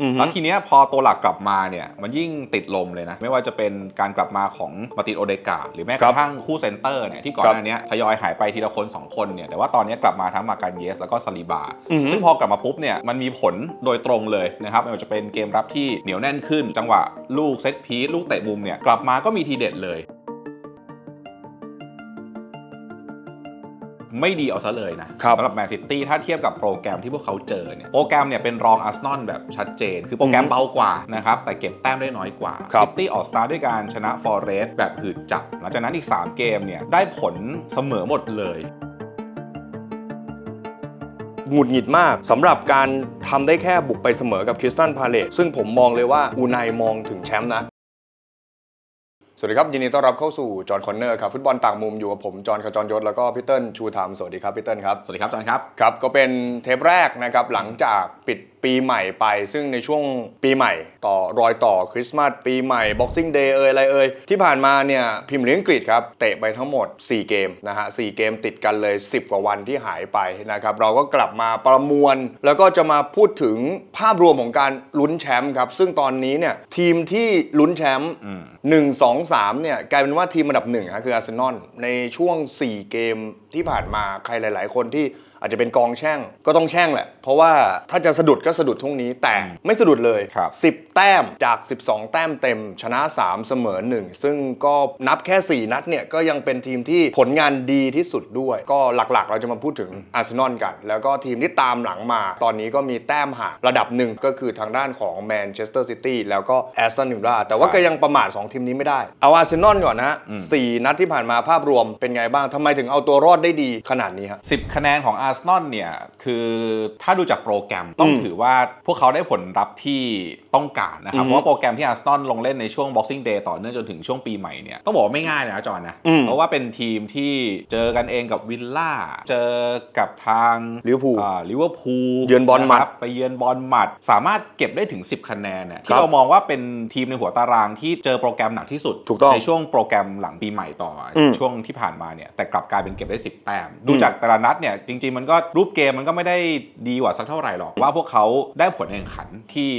อือฮึแล้วทีเนี้ยพอตัวหลักกลับมาเนี่ยมันยิ่งติดลมเลยนะ ไม่ว่าจะเป็นการกลับมาของมาร์ตินโอเดกาหรือแม้กระทั่งคู่เซนเตอร์เนี่ยที่ก่อนครับหน้าเนี้ยทยอยหายไปทีละคน 2 คนเนี่ยแต่ว่าตอนเนี้ยกลับมาทั้งมาการเยส แล้วก็ซาลิบาอือฮึซึ่งพอกลับมาปุ๊บเนี่ยมันมีผลโดยตรงเลยนะครับไม่ว่าจะเป็นเกมรับที่เหนียวแน่นขึ้น จังหวะลูกเซตพีซลูกเตะมุมเนี่ยกลับมาก็มีทีเด็ดเลย ไม่ดีเอาซะเลยนะครับสำหรับแมนซิตี้ถ้าเทียบกับโปรแกรมที่พวกเขาเจอเนี่ยโปรแกรมเนี่ยเป็นรองอาร์เซนอลแบบชัดเจน คือโปรแกรมอืมเบากว่านะครับแต่เก็บแต้มได้น้อยกว่าครับซิตี้ออกสตาร์ทด้วยการชนะฟอร์เรสต์แบบหืดจับ หลังจากนั้นอีก 3 เกมเนี่ยได้ผลเสมอหมดเลยหงุดหงิดมากสำหรับการทำได้แค่บุกไปเสมอกับคริสตันพาเลตซึ่งผมมองเลยว่าอูไนมองถึงแชมป์นะ สวัสดีครับยินดีต้อนรับเข้าสู่จอห์นคอนเนอร์ครับฟุตบอลต่างมุมอยู่กับผมจอห์นขจรยศแล้วก็พี่เติ้ลชูธรรมสวัสดีครับพี่เติ้ลครับสวัสดีครับจอห์นครับครับก็เป็นเทปแรกนะครับหลังจากปิด ปีใหม่ไป ซึ่งในช่วงปีใหม่ต่อรอยต่อคริสต์มาสปีใหม่ Boxing Day เอ่ยอะไรเอ่ยที่ผ่านมาเนี่ยพิมพ์ลีกอังกฤษครับ เตะไปทั้งหมด 4 เกมนะฮะ4เกมติดกันเลย 10 กว่าวันที่หายไปนะครับเราก็กลับมาประมวล แล้วก็จะมาพูดถึงภาพรวมของการลุ้นแชมป์ครับ ซึ่งตอนนี้เนี่ยทีมที่ลุ้นแชมป์อืมหนึ่งสองสามเนี่ยกลายเป็นว่าทีมอันดับหนึ่งอะคืออาร์เซนอลในช่วง 4 เกมที่ผ่านมาใครหลาย ๆ คนที่ อาจจะเป็นกองแช่งก็ต้องแช่งแหละ เพราะว่าถ้าจะสะดุดก็สะดุดทุ่งนี้แต่ไม่สะดุดเลย ครับ 10 แต้มจาก 12 แต้มเต็ม ชนะ 3 เสมอ 1 ซึ่งก็นับแค่ 4 นัดเนี่ยก็ยังเป็นทีมที่ผลงานดีที่สุดด้วย ก็หลักๆ เราจะมาพูดถึงอาร์เซนอลกัน แล้วก็ทีมที่ตามหลังมา ตอนนี้ก็มีแต้มห่างระดับหนึ่งก็คือทางด้านของแมนเชสเตอร์ซิตี้แล้วก็แอสตันวิลล่าแต่ว่าใช่ก็ยังประมาท2ทีมนี้ไม่ได้เอาอาร์เซนอลก่อนนะฮะอืมสี่นัดที่ผ่านมาภาพรวมเป็นไงบ้างทำไมถึงเอาตัวรอดได้ดีขนาดนี้ฮะ 10 คะแนนของอาร์เซนอลเนี่ย คือถ้าดูจากโปรแกรมต้องอืมถือว่าพวกเขาได้ผลลัพธ์ที่ต้องการนะครับอือฮึเพราะว่าโปรแกรมที่อาร์เซนอลลงเล่นในช่วง Boxing Day ต่อเนื่องจนถึงช่วงปีใหม่เนี่ย ต้องบอกว่าไม่ง่ายนะจอห์นนะอืมเพราะว่าเป็นทีมที่เจอกันเองกับวิลล่า เจอกับทางลิเวอร์พูลอ่าลิเวอร์พูลเยือนบอลหมัดะครับไปเยือนบอลหมัด สามารถเก็บได้ถึง 10 คะแนนเนี่ยครัที่บเรามองว่าเป็นทีมในหัวตารางที่เจอโปรแกรมหนักที่สุดถูกต้องในช่วงโปรแกรมหลังปีใหม่ต่ออมช่วงที่ผ่านมาเนี่ยแต่กลับกลายเป็นเก็บได้ 10 แต้มดูอืมจากแต่ละนัดเนี่ยจริงๆมันก็รูปเกมมันก็ไม่ได้ดีกว่าสักเท่าไหร่หรอกว่าพวกเขาได้ผลแข่งขันที่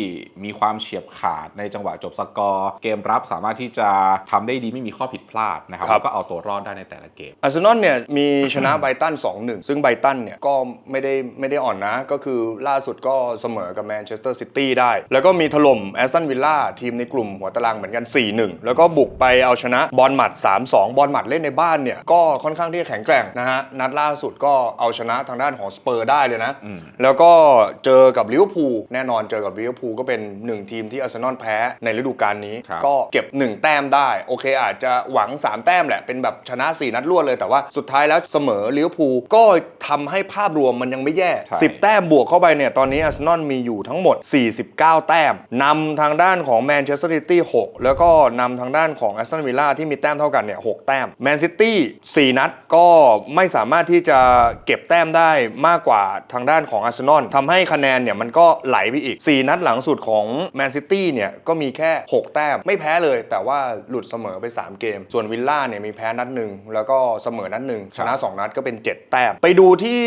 มีความเฉียบขาดในจังหวะจบสกอร์เกมรับสามารถที่จะทำได้ดีไม่มีข้อผิดพลาดนะครับครับแล้วก็เอาตัวรอดได้ในแต่ละเกมอาร์เซนอลเนี่ยมีชนะไบรตัน2-1 ซึ่งไบรตันเนี่ยก็ไม่ได้ไม่ได้อ่อนนะ ก็คือล่าสุดก็เสมอกับแมนเชสเตอร์ซิตี้ได้ แล้วก็มีถล่มแอสตันวิลล่าทีมในกลุ่มหัวตารางเหมือนกัน 4-1 แล้วก็บุกไปเอาชนะบอลหมัด 3-2 บอลหมัดเล่นในบ้านเนี่ยก็ค่อนข้างที่จะแข็งแกร่งนะฮะนัดล่าสุดก็เอาชนะทางด้านของสเปอร์ได้เลยนะอืมแล้วก็เจอกับลิเวอร์พูลแน่นอนเจอกับลิเวอร์พูลก็เป็นหนึ่งทีมที่อาร์เซนอลแพ้ในฤดูกาลนี้ครับก็เก็บ 1 แต้มได้โอเค อาจจะหวัง 3 แต้มแหละ เป็นแบบชนะ 4 นัดรวดเลยแต่ว่าสุดท้ายแล้วเสมอลิเวอร์พูลก็ทำให้ภาพรวมมันยังไม่แย่ใช่10 แต้มบวกเข้าไปเนี่ยตอนนี้อาร์เซนอลมีอยู่ทั้งหมด 49 แต้มนำทางด้านของแมนเชสเตอร์ซิตี้6แล้วก็นำทางด้านของแอสตันวิลล่าที่มีแต้มเท่ากันเนี่ย6แต้มแมนซิตี้4นัดก็ไม่สามารถที่จะเก็บแต้มได้มากกว่าทางด้านของอาร์เซนอลทำให้คะแนนเนี่ยมันก็ไหลไปอีก 4 นัดหลังสุดของแมนซิตี้เนี่ยก็มีแค่ 6 แต้ม ไม่แพ้เลย แต่ว่าหลุดเสมอไป 3 เกม ส่วนวิลล่าเนี่ยมีแพ้นัดหนึ่งแล้วก็เสมอนัดหนึ่งชนะ 2 นัดก็เป็น 7 แต้ม ไปดูที่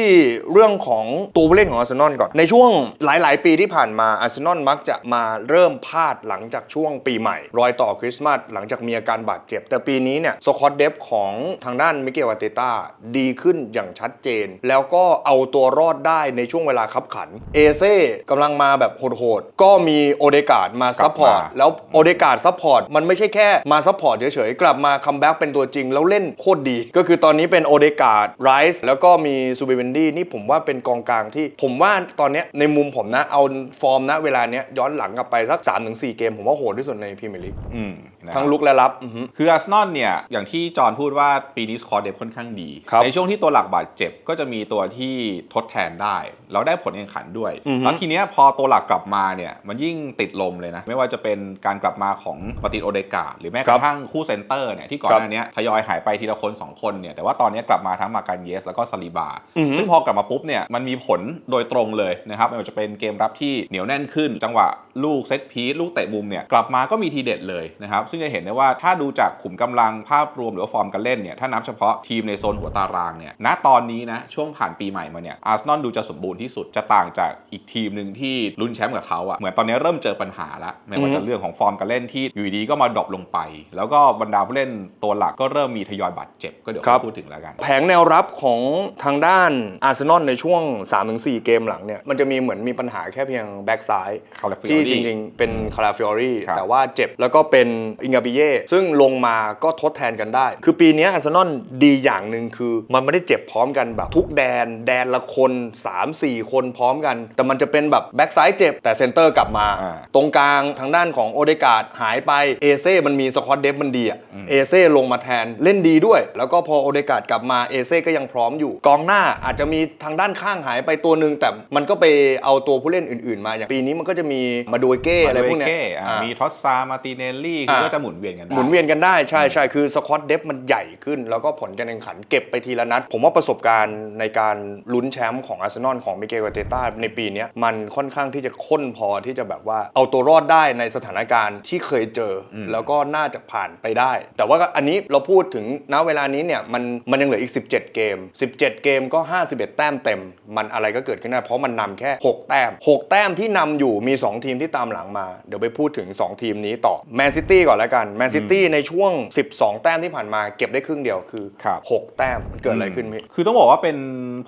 เรื่องของตัวผู้เล่นของอาร์เซนอลก่อน ในช่วงหลาย ๆ ปีที่ผ่านมาอาร์เซนอลมักจะมาเริ่มพลาดหลังจากช่วงปีใหม่ รอยต่อคริสต์มาสหลังจากมีอาการบาดเจ็บ แต่ปีนี้เนี่ยสกอตเดฟของทางด้านมิเกลอาร์เตต้าดีขึ้นอย่างชัดเจน แล้วก็เอาตัวรอดได้ในช่วงเวลาคับขัน เอเซ่กำลังมาแบบโหดๆ ก็มีโอเดกาดมาซัพพอร์ตกลับมาแล้วโอเดกาดซัพพอร์ต มันไม่ใช่แค่มาซัพพอร์ตเฉยๆ กลับมาคัมแบ็กเป็นตัวจริง แล้วเล่นโคตรดี ก็คือตอนนี้เป็นโอเดกาดไรส์แล้วก็มีซูเบเวนดี้นี่ผมว่าเป็นกองกลางที่ ผมว่าตอนเนี้ยในมุมผมนะเอาฟอร์มนะเวลาเนี้ยย้อนหลังกลับไปสัก3-4เกมผมว่าโหดที่สุดในพรีเมียร์ลีกอืม นะครับทั้งลุกและรับอือฮึคืออาร์เซนอลเนี่ยอย่างที่จอห์นพูดว่าปีนี้สคอร์เดฟค่อนข้างดี ครับในช่วงที่ตัวหลักบาดเจ็บก็จะมีตัวที่ทดแทนได้ แล้วได้ผลแข่งขันด้วย อือฮึ แล้วทีเนี้ยพอตัวหลักกลับมาเนี่ยมันยิ่งติดลมเลยนะ ไม่ว่าจะเป็นการกลับมาของมาร์ตินโอเดกาหรือแม้กระทั่งคู่เซนเตอร์เนี่ยที่ก่อนหน้าเนี้ยทยอยหายไปทีละคน2คนเนี่ยแต่ว่าตอนเนี้ยกลับมาทั้งมาการเยสแล้วก็ซาลิบา อือฮึ ซึ่งพอกลับมาปุ๊บเนี่ยมันมีผลโดยตรงเลยนะครับไม่ว่าจะเป็นเกมรับที่เหนียวแน่นขึ้น จังหวะลูกเซตพีซลูกเตะมุมเนี่ยกลับมาก็มีทีเด็ดเลยนะครับซึ่งจะเห็นได้ว่าถ้าดูจากขุมกำลังภาพรวมหรือว่าฟอร์มการเล่นเนี่ยถ้านับเฉพาะทีมในโซนหัวตารางเนี่ยณตอนนี้นะช่วงผ่านปีใหม่มาเนี่ยอาร์เซนอลดูจะสมบูรณ์ที่สุดจะต่างจากอีกทีมหนึ่งที่ลุ้นแชมป์กับเขาอะเหมือนตอนนี้เริ่มเจอปัญหาแล้วไม่ว่าจะเรื่องของฟอร์มการเล่นที่อยู่ดีๆก็มาดรอปลงไป แล้วก็บรรดาผู้เล่นตัวหลักก็เริ่มมีทยอยบาดเจ็บก็เดี๋ยวครับพูดถึงแล้วกัน แผงแนวรับของทางด้านอาร์เซนอลในช่วง 3-4 เกมหลังเนี่ยมันจะมีเหมือนมีปัญหาแค่เพียงแบ็กซ้าย Calafiori ที่จริงๆเป็นคาราฟิออรีครับแต่ว่าเจ็บแล้วก็เป็นอิงกาบิเย่ซึ่งลงมาก็ทดแทนกันได้ คือปีนี้อาร์เซนอลดีอย่างหนึ่งคือ มันไม่ได้เจ็บพร้อมกันแบบทุกแดน แดนละคน 3-4 คนพร้อมกัน แต่มันจะเป็นแบบแบ็กซ้ายเจ็บแต่เซนเตอร์กลับมาอ่าตรงกลางทางด้านของโอเดกาดหายไปเอเซ่มันมีสควอตเดฟมันดีอะเอเซ่ลงมาแทนเล่นดีด้วย แล้วก็พอโอเดกาดกลับมาเอเซ่ก็ยังพร้อมอยู่ กองหน้าอาจจะมีทางด้านข้างหายไปตัวหนึ่งแต่มันก็ไปเอาตัวผู้เล่นอื่น ๆ มาอย่างปีนี้มันก็จะมีมาดูเก้อะไรพวกเนี้ยมาดูเอเก้อะอ่ามีทอสซามาติเนลลี่คืออ่าก็จะหมุนเวียนกันได้หมุนเวียนกันได้ใช่ใช่คือสควอตเดฟมันใหญ่ขึ้น แล้วก็ผลการแข่งขันเก็บไปทีละนัด ผมว่าประสบการณ์ในการลุ้นแชมป์ของอาร์เซนอลของมิเกลเตต้าในปีเนี้ยมันค่อนข้างที่จะข้นพอที่จะแบบว่าเอาตัวรอดได้ในสถานการณ์ที่เคยเจออมแล้วก็น่าจะผ่านไปได้ แต่ว่าอันนี้เราพูดถึงณเวลานี้เนี่ยมันมันยังเหลืออีก 17 เกม 17 เกมก็ 51 แต้มเต็ม มันอะไรก็เกิดขึ้นได้เพราะมันนำแค่ 6 แต้ม 6 แต้มที่นำอยู่มี 2 ทีมที่ตามหลังมา เดี๋ยวไปพูดถึง 2 ทีมนี้ต่อแมนซิตี้ก่อนแล้วกันแมนซิตี้ในช่วง 12 แต้มที่ผ่านมาเก็บได้ครึ่งเดียวคือครับ6แต้มมันเกิดอะไรขึ้นพี่คือต้องบอกว่าเป็น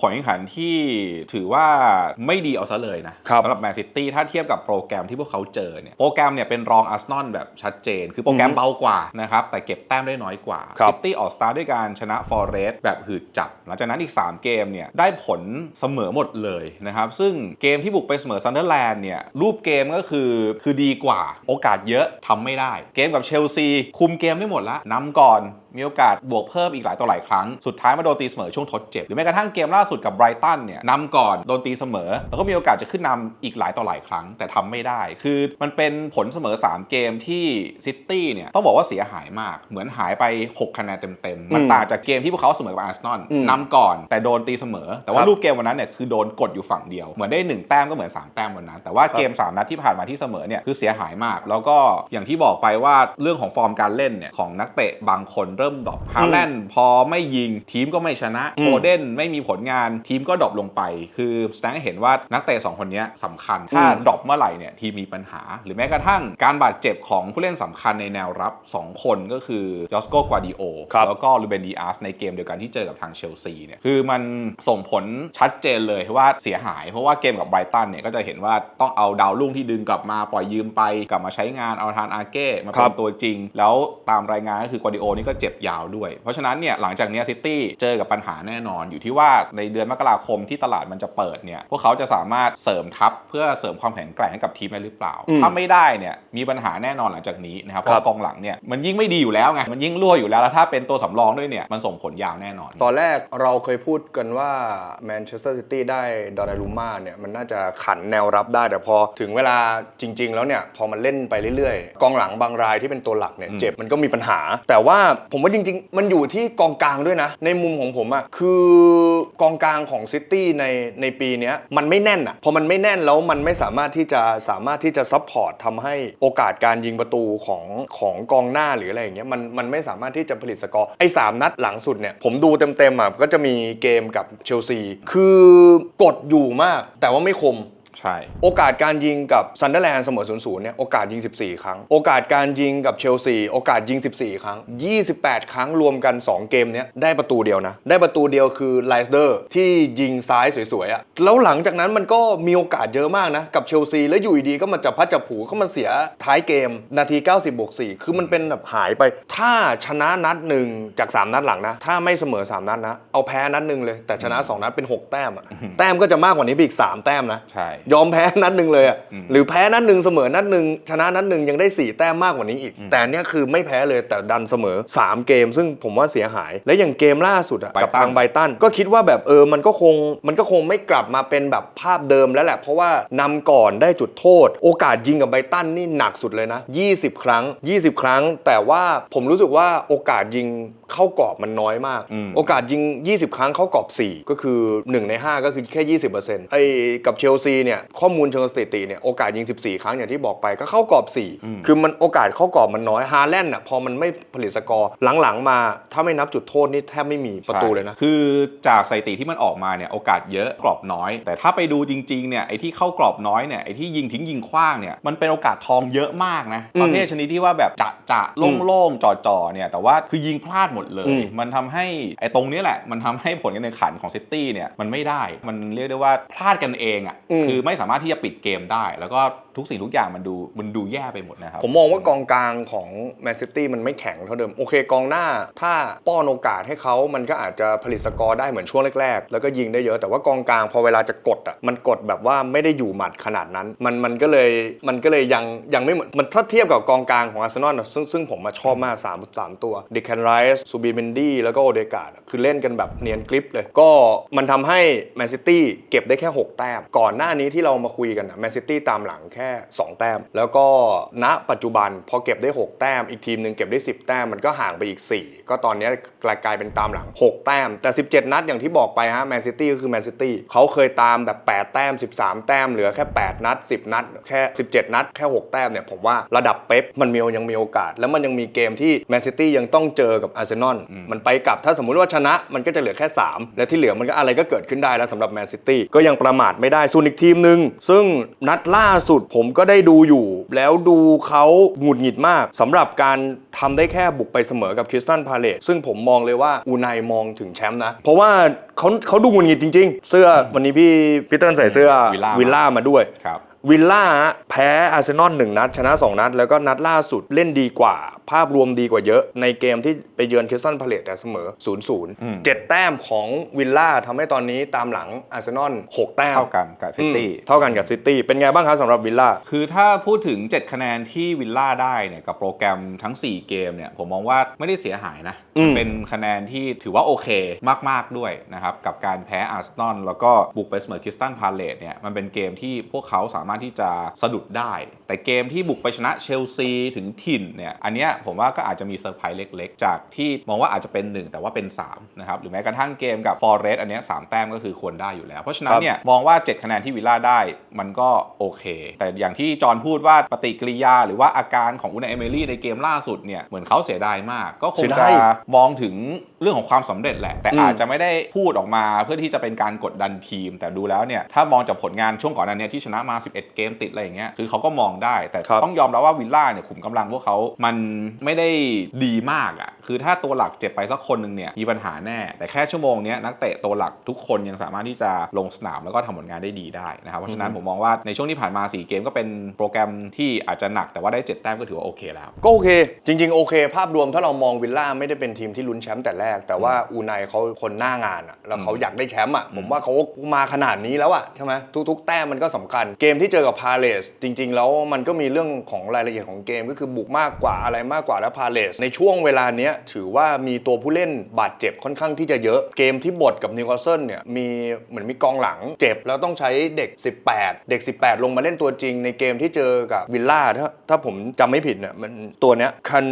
ผลแข่งขันที่ถือว่าไม่ดีเอาซะเลยนะครับสำหรับแมนซิตี้ถ้าเทียบกับโปรแกรมที่พวกเขาเจอเนี่ยโปรแกรมเนี่ยเป็นรองอาร์เซนอลแบบชัดเจน คือโปรแกรมอืมเบากว่านะครับแต่เก็บแต้มได้น้อยกว่าครับซิตี้ออกสตาร์ทด้วยการชนะฟอร์เรสแบบหืดจับ หลังจากนั้นอีก 3 เกมเนี่ยได้ผลเสมอหมดเลยนะครับซึ่งเกมที่บุกไปเสมอซันเดอร์แลนด์เนี่ยรูปเกมก็คือคือดีกว่าโอกาสเยอะทำไม่ได้ เกมกับเชลซีคุมเกมได้หมดละนำก่อน มีโอกาสบวกเพิ่มอีกหลายต่อหลายครั้ง สุดท้ายมาโดนตีเสมอช่วงทดเจ็บ หรือแม้กระทั่งเกมล่าสุดกับไบรตันเนี่ยนำก่อนโดนตีเสมอ แล้วก็มีโอกาสจะขึ้นนำอีกหลายต่อหลายครั้ง แต่ทำไม่ได้ คือมันเป็นผลเสมอ 3 เกมที่ซิตี้เนี่ยต้องบอกว่าเสียหายมาก เหมือนหายไป 6 คะแนนเต็มๆ มันอืมต่างจากเกมที่พวกเขาเสมอกับอาร์เซนอลอืมนำก่อนแต่โดนตีเสมอ แต่ว่าครับรูปเกมวันนั้นเนี่ยคือโดนกดอยู่ฝั่งเดียว เหมือนได้ 1 แต้มก็เหมือน 3 แต้มวันนั้น แต่ว่าเกม 3 นัดที่ผ่านมาที่เสมอเนี่ยคือเสียหายมาก แล้วก็อย่างที่บอกไปว่าเรื่องของฟอร์มการเล่นเนี่ยของนักเตะบางคนเริ่มดรอปฮาแลนด์พอไม่ยิงทีมก็ไม่ชนะอืมโฟเดนไม่มีผลงานทีมก็ดรอปลงไป คือแสดงให้เห็นว่านักเตะสองคนนี้สำคัญ ถ้าอืมดรอปเมื่อไหร่เนี่ยทีมมีปัญหา หรือแม้กระทั่งการบาดเจ็บของผู้เล่นสำคัญในแนวรับ 2 คนก็คือยอสโกกวาดิโอครับแล้วก็ลูเบนดีอาร์สในเกมเดียวกันที่เจอกับทางเชลซีเนี่ยคือมันส่งผลชัดเจนเลยว่าเสียหาย เพราะว่าเกมกับไบรตันเนี่ยก็จะเห็นว่าต้องเอาดาวรุ่งที่ดึงกลับมาปล่อยยืมไป กลับมาใช้งานเอาทานอาเก้มาครัเป็นบตัวจริง แล้วตามรายงานก็คือกวาดิโอนี่ก็เจ็บยาวด้วย เพราะฉะนั้นเนี่ยหลังจากเนี้ซิตี้เจอกับปัญหาแน่นอน อยู่ที่ว่าในเดือนมกราคมที่ตลาดมันจะเปิดเนี่ยพวกเขาจะสามารถเสริมทัพเพื่อเสริมความแข็งแกร่งให้กับทีมได้หรือเปล่าอืมถ้าไม่ได้เนี่ยมีปัญหาแน่นอนหลังจากนี้นะครับเพครัราะบกองหลังเนี่ยมันยิ่งไม่ดีอยู่แล้วไงมันยิ่งรั่วอยู่แล้วแล้วถ้าเป็นตัวสำรองด้วยเนี่ยมันส่งผลยาวแน่นอน ตอนแรกเราเคยพูดกันว่าแมนเชสเตอร์ซิตี้ได้ดอนนารุม่าเนี่ยมันน่าจะขันแนวรับได้แต่พอถึงเวลาจริง ๆ แล้วเนี่ยพอมันเล่นไปเรื่อยๆ กองหลังบางรายที่เป็นตัวหลักเนี่ยอืมเจ็บมันก็มีปัญหา แต่ว่าผมว่าจริง ๆ มันอยู่ที่กองกลางด้วยนะ ในมุมของผมอะคือกองกลางของซิตี้ในในปีเนี้ยมันไม่แน่นอะพอมันไม่แน่นแล้วมันไม่สามารถที่จะสามารถที่จะซับพอร์ตทำให้โอกาสการยิงประตูของของกองหน้าหรืออะไรอย่างเงี้ยมันมันไม่สามารถที่จะผลิตสกอร์ไอ้สามนัดหลังสุดเนี่ยผมดูเต็มๆอะก็จะมีเกมกับเชลซีคือกดอยู่มากแต่ว่าไม่คม ใช่ โอกาสการยิงกับซันเดอร์แลนด์เสมอ0 0เนี่ยโอกาสยิง 14 ครั้ง โอกาสการยิงกับเชลซีโอกาสยิง 14 ครั้ง 28 ครั้งรวมกัน 2 เกมเนี้ยได้ประตูเดียวนะ ได้ประตูเดียวคือไลสเดอร์ที่ยิงซ้ายสวยๆอะแล้วหลังจากนั้นมันก็มีโอกาสเยอะมากนะกับเชลซีแล้วอยู่ดีๆก็มันจะพัดจับผูก็มันเสียท้ายเกมนาที 90บวก4คือมันเป็นแบบหายไป ถ้าชนะนัดหนึ่งจาก 3 นัดหลังนะ ถ้าไม่เสมอ 3 นัดนะ เอาแพ้นัดหนึ่งเลยแต่ชนะ 2 นัดเป็น 6 แต้มอะแต้มก็จะมากกว่านี้ไปอีก 3 แต้มนะใช่ยอมแพ้นัดหนึ่งเลยอะอืมหรือแพ้นัดหนึ่งเสมอนัดหนึ่งชนะนัดหนึ่งยังได้ 4 แต้มมากกว่านี้อีกอืมแต่อันเนี่ยคือไม่แพ้เลยแต่ดันเสมอ 3 เกม ซึ่งผมว่าเสียหาย และอย่างเกมล่าสุดอะไบรตันกับทางไบรตันก็คิดว่าแบบเออมันก็คงมันก็คงไม่กลับมาเป็นแบบภาพเดิมแล้วแหละ เพราะว่านำก่อนได้จุดโทษ โอกาสยิงกับไบรตันนี่หนักสุดเลยนะ 20 ครั้ง 20 ครั้ง แต่ว่าผมรู้สึกว่าโอกาสยิงเข้ากรอบมันน้อยมากอืมโอกาสยิง 20 ครั้งเข้ากรอบ 4 ก็คือ 1 ใน 5 ก็คือแค่ 20%ไอ้กับเชลซีเนี่ยเนี่ยข้อมูลเชิงสถิติเนี่ยโอกาสยิง 14 ครั้งอย่างที่บอกไปก็เข้ากรอบอืม4คือมันโอกาสเข้ากรอบมันน้อยฮาแลนด์อะพอมันไม่ผลิตสกอร์หลังๆ มาถ้าไม่นับจุดโทษนี่แทบไม่มีประตูเลยนะใช่คือจากสถิติที่มันออกมาเนี่ยโอกาสเยอะกรอบน้อย แต่ถ้าไปดูจริงๆเนี่ยไอ้ที่เข้ากรอบน้อยเนี่ยไอ้ที่ยิงทิ้งยิงขว้างเนี่ยมันเป็นโอกาสทองเยอะมากนะอืมประเภทชนิดที่ว่าแบบจะจะโล่งๆจ่อๆเนี่ยแต่ว่าคือยิงพลาดหมดเลอืยมมันทำให้ไอ้ตรงนี้แหละมันทำให้ผลการแข่งขันของซิตี้เนี่ยมันไม่ได้มันเรียกได้ว่าพลาดกันเองอะอืมคือไม่สามารถที่จะปิดเกมได้ แล้วก็ทุกสิ่งทุกอย่างมันดูมันดูแย่ไปหมดนะครับ ผมมองว่ากองกลางของแมนซิตี้มันไม่แข็งเท่าเดิม โอเคกองหน้า ถ้าป้อนโอกาสให้เขามันก็อาจจะผลิตสกอร์ได้เหมือนช่วงแรก ๆ แล้วก็ยิงได้เยอะแต่ว่ากองกลางพอเวลาจะกดอะมันกดแบบว่าไม่ได้อยู่หมัดขนาดนั้น มันมันก็เลยมันก็เลยยังยังไม่เหมือนมันถ้าเทียบกับกองกลางของอาร์เซนอลซึ่งซึ่งผมมาชอบมาก3 3ตัวเดิแคนไรส์ซูบีเบนดี้แล้วก็โอเดการ์ดคือเล่นกันแบบเนียนกริปเลยก็มันทำให้แมนซิตี้เก็บได้แค่ 6 แต้มก่อนหน้านี้ที่เรามาคุยกันนะแมนซิตี้ตามหลังแค่ 2 แต้ม แล้วก็ณปัจจุบันพอเก็บได้ 6 แต้ม อีกทีมหนึ่งเก็บได้ 10 แต้มมันก็ห่างไปอีก 4 ก็ตอนนี้กลายกลายเป็นตามหลัง 6 แต้ม แต่ 17 นัดอย่างที่บอกไปฮะแมนซิตี้ก็คือแมนซิตี้เขาเคยตามแบบ 8 แต้ม 13 แต้มเหลือแค่ 8 นัด 10 นัด แค่ 17 นัด แค่ 6 แต้มเนี่ยผมว่าระดับเป๊ปมันมียังมีโอกาส แล้วมันยังมีเกมที่แมนซิตี้ยังต้องเจอกับอาร์เซนอลอืมมันไปกลับถ้าสมมุติว่าชนะมันก็จะเหลือแค่ 3 และที่เหลือมันก็อะไรก็เกิดขึ้นได้แล้วสำหรับแมนซิตี้ก็ยังประมาทไม่ได้ส่วนอีกทีมหนึ่งซึ่งนัดล่าสุดผมก็ได้ดูอยู่ แล้วดูเขาหงุดหงิดมากสำหรับการทำได้แค่บุกไปเสมอกับคริสตันพาเลตซึ่งผมมองเลยว่าอูไนมองถึงแชมป์นะ เพราะว่าเขาเขาดูหงุดหงิดจริง ๆ เสื้อวันนี้พี่พีเตอร์ใส่เสื้อวิลล่าวิลล่ามาด้วยครับ วิลล่าแพ้อาร์เซนอลหนึ่งนัด ชนะ 2 นัด แล้วก็นัดล่าสุดเล่นดีกว่า ภาพรวมดีกว่าเยอะ ในเกมที่ไปเยือนคริสตันพาเลตแต่เสมอ0อืม0 7 แต้มของวิลล่าทำให้ตอนนี้ตามหลังอาร์เซนอล6แต้ม เท่ากันกับซิตี้อืมเท่ากันกับซิตี้เป็นไงบ้างครับสำหรับวิลล่าคือถ้าพูดถึง 7 คะแนนที่วิลล่าได้เนี่ยกับโปรแกรมทั้ง 4 เกมเนี่ยผมมองว่าไม่ได้เสียหายนะอืมเป็นคะแนนที่ถือว่าโอเคมาก ๆด้วยนะครับกับการแพ้อาร์เซนอลแล้วก็บุกไปเสมอคริสตันพาเลตเนี่ยมันเป็นเกมที่พวกเขาสามารถที่จะสะดุดได้ แต่เกมที่บุกไปชนะเชลซีถึงถิ่นเนี่ยอันเนี้ยผมว่าก็อาจจะมีเซอร์ไพรส์เล็กๆ จากที่มองว่าอาจจะเป็น 1 แต่ว่าเป็น 3 นะครับ หรือแม้กระทั่งเกมกับฟอร์เรสอันเนี้ยสามแต้มก็คือควรได้อยู่แล้ว เพราะฉะนั้ครันบเนี่ยมองว่า 7 คะแนนที่วิลล่าได้มันก็โอเค แต่อย่างที่จอห์นพูดว่าปฏิกิริยา หรือว่าอาการของอุนายเอเมรี่ในเกมล่าสุดเนี่ยเหมือนเขาเสียดายมาก ก็คงเสียจะดายมองถึงเรื่องของความสำเร็จแหละ แต่อืมอาจจะไม่ได้พูดออกมาเพื่อที่จะเป็นการกดดันทีม แต่ดูแล้วเนี่ยถ้ามองจากผลงานช่วงก่อนหน้านี้ที่ชนะมา11เกมติดอะไรอย่างเงี้ยคือเขาก็มองได้แต่ครับต้องยอมรับว่าวิลล่าเนี่ยขุมกำลังพวกเขามันไม่ได้ดีมากอะคือถ้าตัวหลักเจ็บไปสักคนหนึ่งเนี่ยมีปัญหาแน่ แต่แค่ชั่วโมงเนี้ยนักเตะตัวหลักทุกคนยังสามารถที่จะลงสนามแล้วก็ทำผลงานได้ดีได้นะครับเพราะฉะนั้นผมมองว่าในช่วงที่ผ่านมา 4 เกมก็เป็นโปรแกรมที่อาจจะหนักแต่ว่าได้ 7 แต้มก็ถือว่าโอเคแล้ว ก็โอเค จริง ๆ โอเค ภาพรวมถ้าเรามองวิลล่าไม่ได้เป็นทีมที่ลุ้นแชมป์แต่แรก แต่ว่าอูไนเขาคนหน้างานอะแล้วเขาอยากได้แชมป์อะผมว่าเขามาขนาดนี้แล้วอะใช่ไหมทุกๆ แต้มมันก็สำคัญ เกมที่เจอกับพาเลสจริง ๆ แล้วมันก็มีเรื่องของรายละเอียดของเกมก็คือบุกมากกว่าอะไรมากกว่าแล้วพาเลสในช่วงเวลาเนี้ถือว่ามีตัวผู้เล่นบาดเจ็บค่อนข้างที่จะเยอะเกมที่บดกับนิวคาสเซิลเนี่ยมีเหมือนมีกองหลังเจ็บ แล้วต้องใช้เด็ก 18 เด็ก 18 ลงมาเล่นตัวจริงในเกมที่เจอกับวิลล่าถ้าถ้าผมจำไม่ผิดเนี่ยมันตัวเนี้ยคัน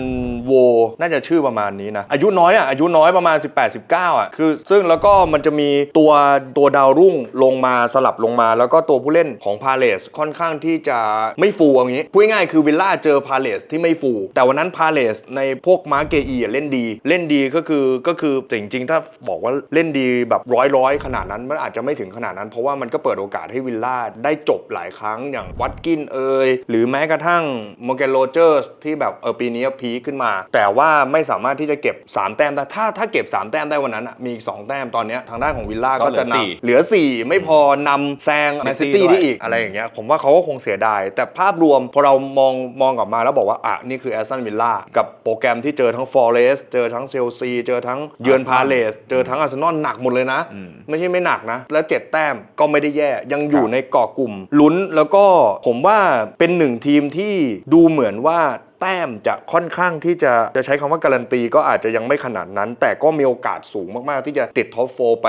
โวน่าจะชื่อประมาณนี้นะ อายุน้อยอะอายุน้อยประมาณ 18 19อะคือ ซึ่งแล้วก็มันจะมีตัวตัวดาวรุ่งลงมาสลับลงมา แล้วก็ตัวผู้เล่นของพาเลสค่อนข้างที่จะไม่ฟูอย่างนี้พูดง่ายคือวิลล่าเจอพาเลสที่ไม่ฟูแต่วันนั้นพาเลสในพวกมาร์เกอีอะเล่นดี เล่นดีก็คือก็คือแต่จริงๆ ถ้าบอกว่าเล่นดีแบบร้อยร้อยๆขนาดนั้นมันอาจจะไม่ถึงขนาดนั้น เพราะว่ามันก็เปิดโอกาสให้วิลล่าได้จบหลายครั้งอย่างวัตกินเอยหรือแม้กระทั่งโมเกนโรเจอร์สที่แบบเออปีนี้พีคขึ้นมา แต่ว่าไม่สามารถที่จะเก็บ 3 แต้มได้ถ้าถ้าเก็บ 3 แต้มได้วันนั้นอะมีอีก 2 แต้มตอนเนี้ยทางด้านของวิลล่าก็ก็เหลือจะนสี่ำเหลือ 4 ไม่พอนำแซงแมนซิ City ตี้ด้วยได้อีกอะไรอย่างเงี้ยผมว่าเขาก็คงเสียดาย แต่ภาพรวมพอเรามองมองกลับมาแล้วบอกว่าอะนี่คือแอสตันวิลล่ากับโปรแกรมที่เจอทั้งฟอร์เรสเจอทั้งเชลซีเจอทั้งเยือนพาเลสเจอทั้งอาร์เซนอลหนักหมดเลยนะอืมไม่ใช่ไม่หนักนะ แล้วเจ็ดแต้มก็ไม่ได้แย่ยังอยู่ครับในเกาะกลุ่มลุ้นแล้วก็ผมว่าเป็นหนึ่งทีมที่ดูเหมือนว่าแต้มจะค่อนข้างที่จะจะใช้คำว่าการันตีก็อาจจะยังไม่ขนาดนั้น แต่ก็มีโอกาสสูงมากๆ ที่จะติดท็อปโฟไป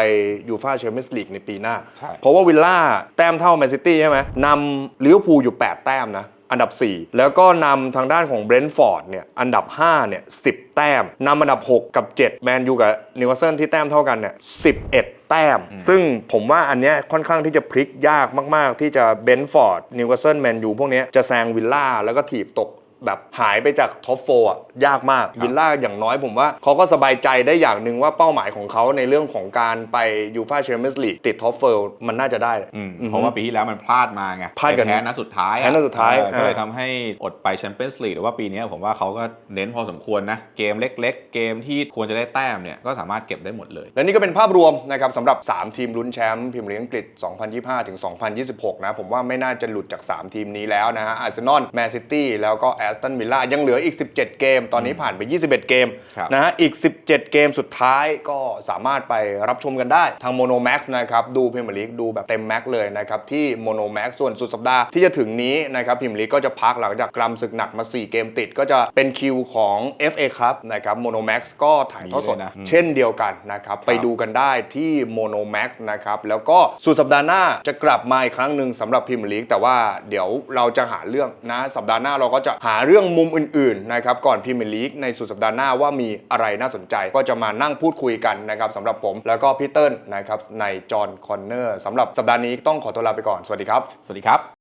ยูฟาแชมเปี้ยนส์ลีกในปีหน้าใช่เพราะว่าวิลล่าแต้มเท่าแมนซิตี้ใช่ไหมนำลิเวอร์พูลอยู่ 8 แต้มนะ อันดับ 4 แล้วก็นำทางด้านของเบรนท์ฟอร์ดเนี่ยอันดับ5เนี่ย10แต้มนำอันดับ 6 กับ 7 แมนยูกับนิวคาสเซิลที่แต้มเท่ากันเนี่ย11แต้ม ซึ่งผมว่าอันเนี้ยค่อนข้างที่จะพลิกยากมาก ๆ ที่จะเบนฟอร์ดนิวคาสเซิลแมนยูพวกเนี้ยจะแซงวิลล่าแล้วก็ถีบตก แบบหายไปจากท็อปโฟร์ยากมากวิลล่าอย่างน้อยผมว่าเขาก็สบายใจได้อย่างหนึ่งว่าเป้าหมายของเขาในเรื่องของการไปยูฟาแชมเปี้ยนส์ลีกติดท็อปโฟร์มันน่าจะได้อืมอือฮึเพราะว่าปีที่แล้วมันพลาดมาไงพลาดกันไปแพ้นัดสุดท้ายอะแพ้นัดสุดท้ายเออก็เลยอ่าทำให้อดไปแชมเปี้ยนส์ลีกแต่ว่าปีนี้ผมว่าเขาก็เน้นพอสมควรนะเกมเล็ก ๆ เกมที่ควรจะได้แต้มเนี่ยก็สามารถเก็บได้หมดเลย และนี่ก็เป็นภาพรวมนะครับสำหรับ 3 ทีมลุ้นแชมป์พรีเมียร์ลีกอังกฤษ 2025 ถึง 2026 นะผมว่าไม่น่าจะหลุดจาก 3 ทีมนี้แล้วนะฮะอาร์เซนอลแมนซิตี้แล้วก็แอสตันวิลล่ายังเหลืออีก 17 เกม ตอนนี้ผ่านไป 21 เกมครับนะฮะอีก 17 เกมสุดท้ายก็สามารถไปรับชมกันได้ทางโมโนแม็กซ์นะครับดูพรีเมียร์ลีกดูแบบเต็มแม็กซ์เลยนะครับที่โมโนแม็กซ์ส่วนสุดสัปดาห์ที่จะถึงนี้นะครับพรีเมียร์ลีกก็จะพักหลังจากกรำศึกหนักมา 4 เกมติดก็จะเป็นคิวของ FA ครับนะครับโมโนแม็กซ์ก็ถ่ายทอดสดมีด้วยนะอืมเช่นเดียวกันนะครับไปดูกันได้ที่ Mono Max นะครับแล้วก็สุดสัปดาห์หน้าจะกลับมาอีกครั้งหนึ่งสำหรับพิมพ์ลีกแต่ว่าเดี๋ยวเราจะหาเรื่องนะสัปดาห์หน้าเราก็จะหาเรื่องมุมอื่นๆนะครับก่อนพิมพ์ลีกในสุดสัปดาห์หน้าว่ามีอะไรน่าสนใจ ก็จะมานั่งพูดคุยกันนะครับสำหรับผมแล้วก็พี่เติ้ลนะครับในจอห์นคอนเนอร์สำหรับสัปดาห์นี้ต้องขอตัวลาไปก่อนสวัสดีครับ สวัสดีครับ